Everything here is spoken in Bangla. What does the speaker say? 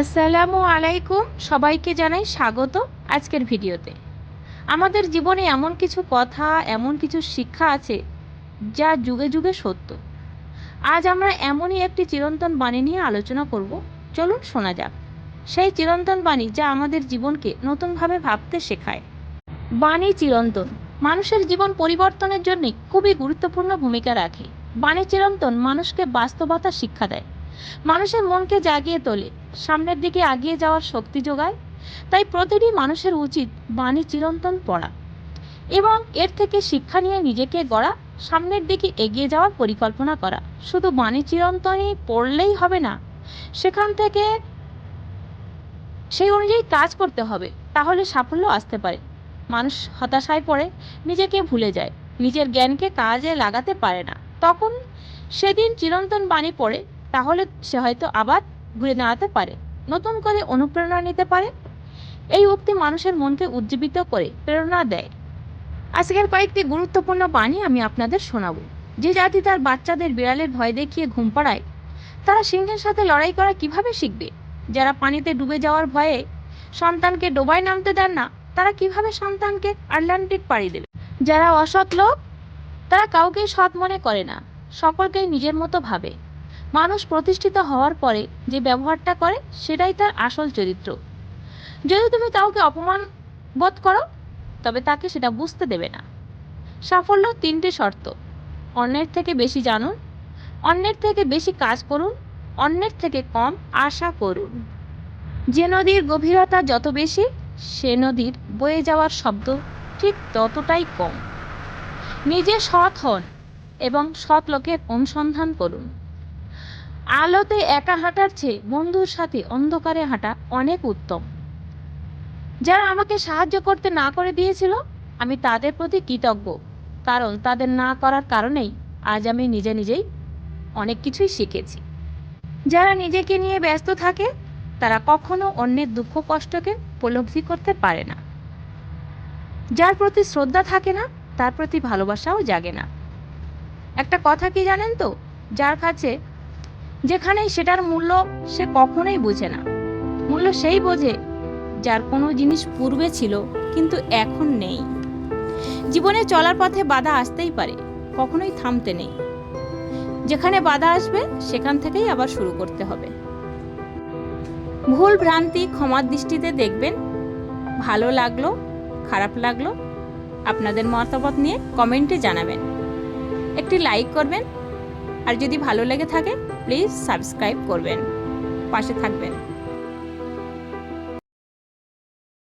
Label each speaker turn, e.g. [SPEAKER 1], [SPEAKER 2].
[SPEAKER 1] আসসালামু আলাইকুম। সবাইকে জানাই স্বাগত আজকের ভিডিওতে। আমাদের জীবনে এমন কিছু কথা, এমন কিছু শিক্ষা আছে যা যুগে যুগে সত্য। আজ আমরা এমনই একটি চিরন্তন বাণী নিয়ে আলোচনা করব। চলুন শোনা যাক। সেই চিরন্তন বাণী যা আমাদের জীবনকে নতুনভাবে ভাবতে শেখায়। বাণী চিরন্তন। মানুষের জীবন পরিবর্তনের জন্য খুবই গুরুত্বপূর্ণ ভূমিকা রাখে। বাণী চিরন্তন মানুষকে বাস্তবতা শিক্ষা দেয়। মানুষের মনকে জাগিয়ে তোলে, সামনের দিকে এগিয়ে যাওয়ার শক্তি যোগায়, তাই প্রতিটি মানুষের উচিত বাণী চিরন্তন পড়া এবং এর থেকে শিক্ষা নিয়ে নিজেকে গড়া, সামনের দিকে এগিয়ে যাওয়ার পরিকল্পনা করা। শুধু বাণী চিরন্তনই পড়লেই হবে না, সেখান থেকে সেই অনুযায়ী কাজ করতে হবে, তাহলে সাফল্য আসতে পারে। মানুষ হতাশায় পড়ে, নিজেকে ভুলে যায়, নিজের জ্ঞানকে কাজে লাগাতে পারে না। তখন সেদিন চিরন্তন বাণী পড়ে তাহলে সে হয়তো আবার ঘুরে দাঁড়াতে পারে। নতুন করে অনুপ্রেরণা নিতে পারে। এই উক্তি মানুষের মনকে উজ্জীবিত করে, প্রেরণা দেয়। আজকের কয়েকটি গুরুত্বপূর্ণ বাণী আমি আপনাদের শোনাবো। যে জাতি তার বাচ্চাদের বিড়ালের ভয় দেখিয়ে ঘুম পাড়ায়, তারা সিংহের সাথে লড়াই করা কীভাবে শিখবে? যারা পানিতে ডুবে যাওয়ার ভয়ে সন্তানকে ডোবায় নামতে দেন না, তারা কীভাবে সন্তানকে আটলান্টিক পাড়ি দেবে? যারা অসৎ লোক, তারা কাউকেই সৎ মনে করে না, সকলকেই নিজের মতো ভাবে। মানুষ প্রতিষ্ঠিত হওয়ার পরে যে ব্যবহারটা করে, সেটাই তার আসল চরিত্র। যদি তুমি কাউকে অপমান বোধ করো, তবে তাকে সেটা বুঝতে দেবে না। সাফল্য তিনটে শর্ত। অন্যের থেকে বেশি জানুন, অন্যের থেকে বেশি কাজ করুন, অন্যের থেকে কম আশা করুন। যে নদীর গভীরতা যত বেশি, সে নদীর বয়ে যাওয়ার শব্দ ঠিক ততটাই কম। নিজে সৎ হন এবং সৎ লোকের অনুসন্ধান করুন। আলোতে একা হাঁটার চেয়ে বন্ধুর সাথে অন্ধকারে হাঁটা অনেক উত্তম। যারা আমাকে সাহায্য করতে না করে দিয়েছিল, আমি তাদের প্রতি কৃতজ্ঞ, কারণ তাদের না করার কারণেই আজ আমি নিজে নিজেই অনেক কিছুই শিখেছি। যারা নিজেকে নিয়ে ব্যস্ত থাকে, তারা কখনো অন্যের দুঃখ কষ্টকে উপলব্ধি করতে পারে না। যার প্রতি শ্রদ্ধা থাকে না, তার প্রতি ভালোবাসাও জাগে না। একটা কথা কি জানেন তো? যার কাছে যেখানেই সেটার মূল্য সে কখনোই বোঝে না। মূল্য সেই বোঝে যার কোনো জিনিস পূর্বে ছিল কিন্তু এখন নেই। জীবনে চলার পথে বাধা আসতেই পারে, কখনোই থামতে নেই। যেখানে বাধা আসবে, সেখান থেকেই আবার শুরু করতে হবে। ভুল ভ্রান্তি ক্ষমার দৃষ্টিতে দেখবেন। ভালো লাগল, খারাপ লাগল, আপনাদের মতামত নিয়ে কমেন্টে জানাবেন। একটি লাইক করবেন আর যদি ভালো লেগে থাকে প্লিজ সাবস্ক্রাইব করবেন। পাশে থাকবেন।